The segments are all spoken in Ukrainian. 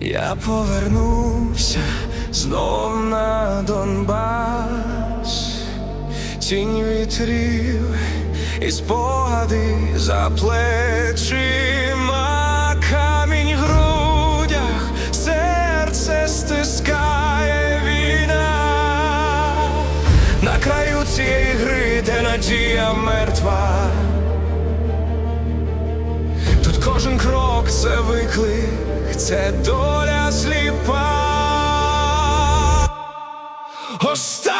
Я повернувся знов на Донбас, тінь вітрів і спогади за плечима, камінь грудях, серце стискає війна. На краю цієї гри, де надія мертва. Тут кожен крок це виклик, це доля сліпа. Остання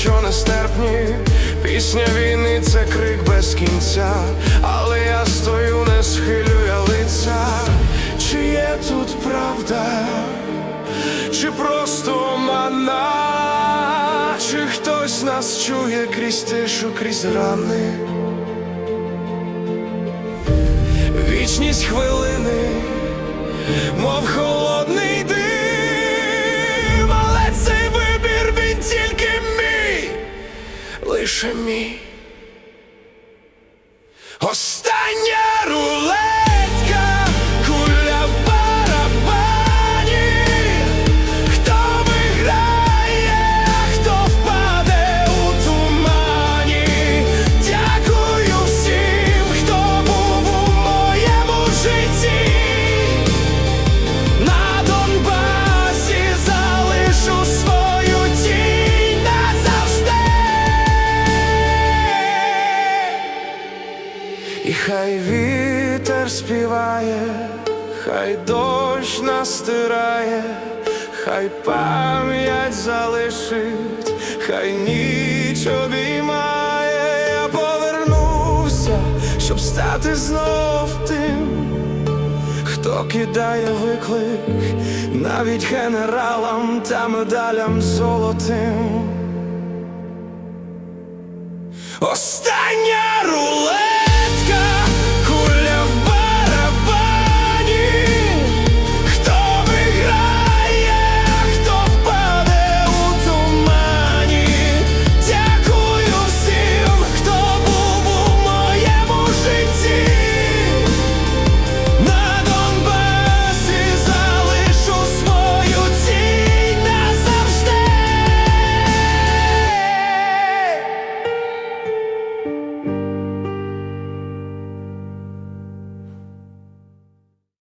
що нестерпні. Пісня війни це крик без кінця, але я стою, не схилю я лиця. Чи є тут правда? чи просто мана, чи хтось нас чує крізь тишу, крізь рани. Вічність хвилини, мов холодний лише мій. Остання рулетка, І хай вітер співає, хай дощ настирає, хай пам'ять залишить, хай ніч обіймає, я повернувся, щоб стати знов тим, хто кидає виклик навіть генералам та медалям золотим. Рулетка